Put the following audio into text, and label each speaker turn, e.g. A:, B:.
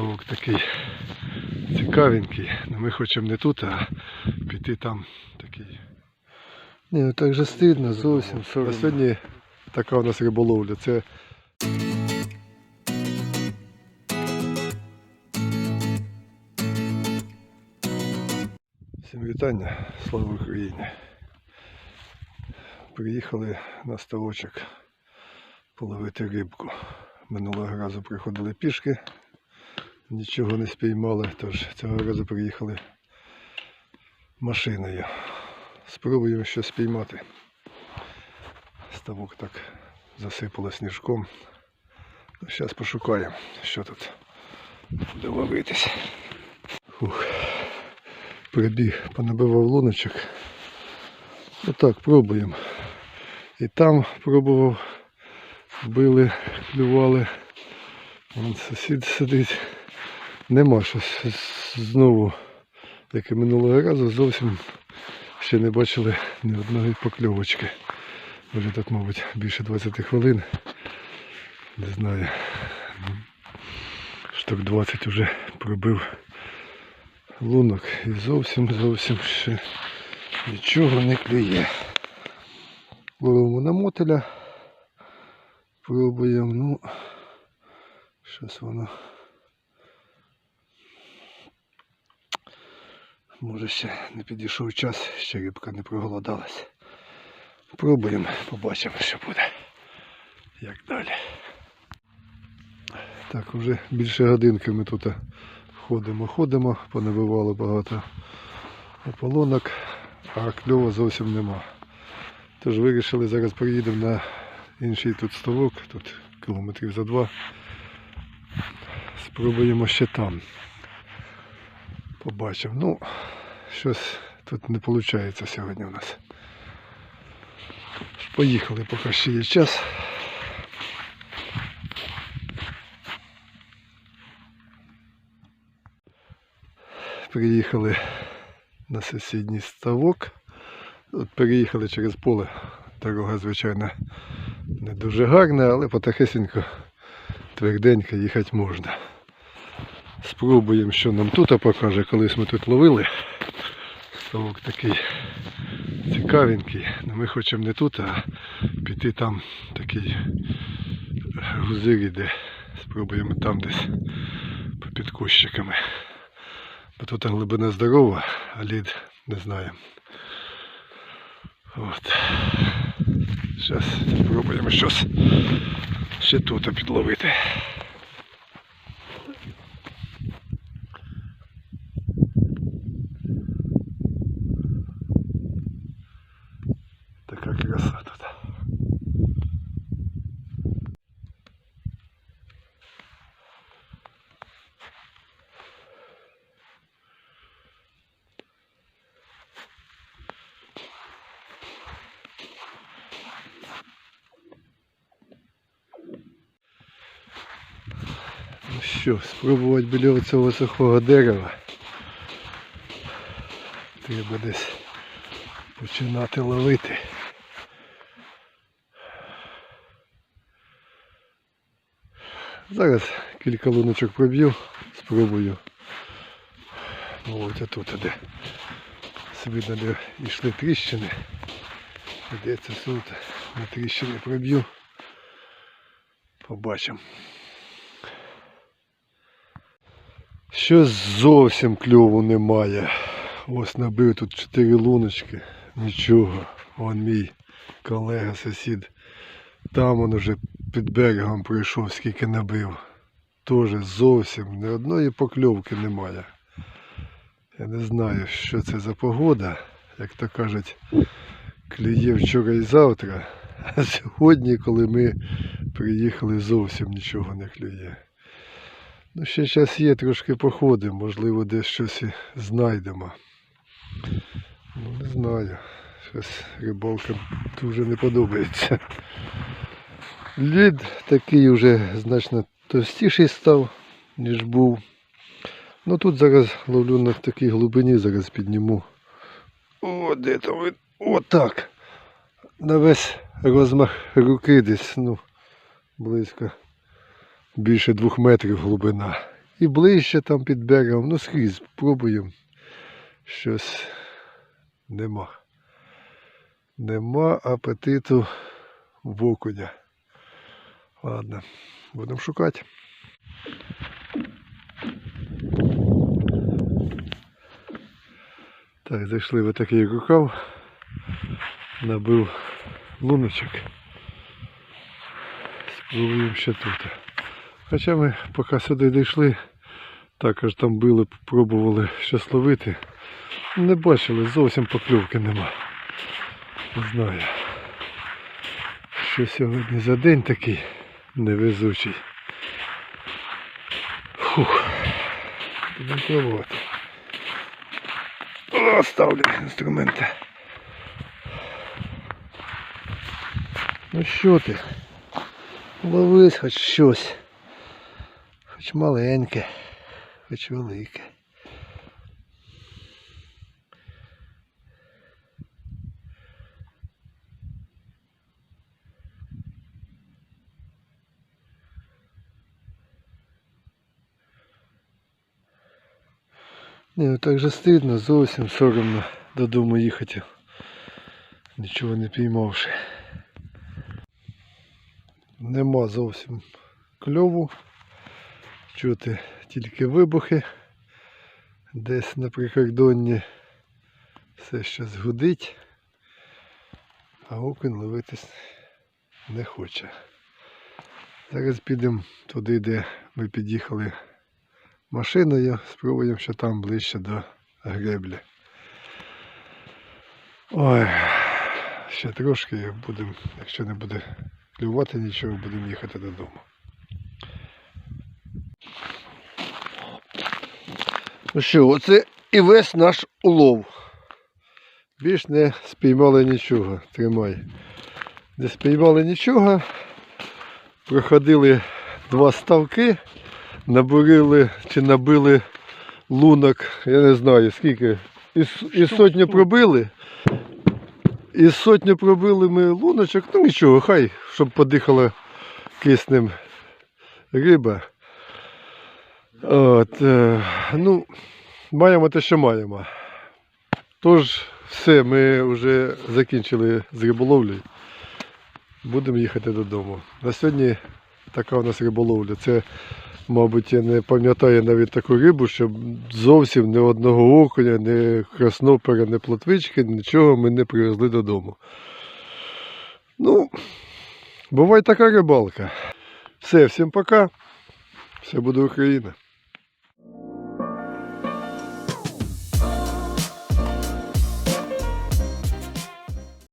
A: Ставок такий цікавенький. Ну, ми хочемо не тут, а піти там такий. Ні, ну так же стидно зовсім. А сьогодні така у нас риболовля. Це Всім вітання, слава Україні. Приїхали на ставочок половити рибку. Минулого разу приходили пішки, нічого не спіймали, тож цього разу приїхали машиною. Спробуємо щось спіймати. Ставок так засипало сніжком. Зараз пошукаємо, що тут буде ловитись. Фух. Прибіг, понабивав луночок. Отак пробуємо. І там пробував, били, клювали. Вон сусід сидить. Нема щось знову, як і минулого разу, зовсім ще не бачили ні одної покльовочки. Вже так, мабуть, більше 20 хвилин. Не знаю. Штук 20 вже пробив лунок і зовсім зовсім ще нічого не клює. Ловимо на мотеля. Пробуємо, ну щось воно. Може ще не підійшов час, ще рибка не проголодалась. Пробуємо, побачимо, що буде. Як далі. Так, вже більше годинки ми тут ходимо, ходимо, понабивали багато ополонок, а кльова зовсім нема. Тож вирішили, зараз приїдемо на інший тут ставок, тут кілометрів за два. Спробуємо ще там. Побачимо. Ну, щось тут не виходить сьогодні у нас. Поїхали, поки ще є час. Приїхали на сусідній ставок. От переїхали через поле. Дорога, звичайно, не дуже гарна, але потихесенько тверденько їхати можна. Спробуємо, що нам тут покаже. Колись ми тут ловили. Ставок такий цікавенький. Ну, ми хочемо не тут, а піти там такий грузир іде. Спробуємо там десь попід кущиками. Бо тут глибина здорова, а лід не знаю. От. Зараз спробуємо щось ще тут підловити. Така краса тут. Ну що, спробувати біля цього сухого дерева. Треба десь починати ловити. Зараз кілька луночок проб'ю, спробую. Ось тут де видно, де йшли тріщини. Йдеться тут, на тріщини проб'ю. Побачимо. Щось зовсім кльову немає. Ось набив тут чотири луночки. Нічого. Вон мій колега, сусід. Там він уже під берегом пройшов, скільки набив. Тоже зовсім ні одної покльовки немає. Я не знаю, що це за погода. Як то кажуть, клює вчора і завтра. А сьогодні, коли ми приїхали, зовсім нічого не клює. Ну, ще час є, трошки походимо, можливо, десь щось і знайдемо. Ну, не знаю. Щось рибалка дуже не подобається. Лід такий вже значно товстіший став, ніж був. Ну тут зараз ловлю на такій глибині, зараз підніму. О, де там ви? Отак. На весь розмах руки десь, ну, близько більше двох метрів глибина. І ближче там під берегом, ну скрізь пробуємо. Щось нема. Нема апетиту в окуня. Ладно, будемо шукати. Так, зайшли в такий рукав, набив луночок. Спробуємо ще тут. Хоча ми поки сюди дійшли, також там били, пробували щось ловити. Не бачили, зовсім покльовки нема. Не знаю. Що сьогодні за день такий невезучий. Фух. Будемо пробувати. О, ставлю інструменти. Ну що ти? Ловись хоч щось. Хоч маленьке, хоч велике. Не, ну так же стидно, зовсім соромно додому їхати. Нічого не піймавши. Нема зовсім кльову. Чути тільки вибухи. Десь на прикордонні все щось гудить, а окунь ловитись не хоче. Зараз підемо туди, де ми під'їхали машиною, спробуємо, що там ближче до греблі. Ой, ще трошки будемо, якщо не буде клювати нічого, будемо їхати додому. Ну що, оце і весь наш улов. Більш не спіймали нічого. Тримай. Не спіймали нічого. Проходили два ставки, набурили чи набили лунок, я не знаю скільки. І, і сотню пробили. І сотню пробили ми луночок, ну нічого, хай, щоб подихала киснем риба. От, е, ну, маємо те, що маємо. Тож, все, ми вже закінчили з риболовлею. Будемо їхати додому. На сьогодні така у нас риболовля. Це, мабуть, я не пам'ятаю навіть таку рибу, щоб зовсім ні одного окуня, ні краснопера, ні плотвички, нічого ми не привезли додому. Ну, буває така рибалка. Все, всім пока. Все буде Україна.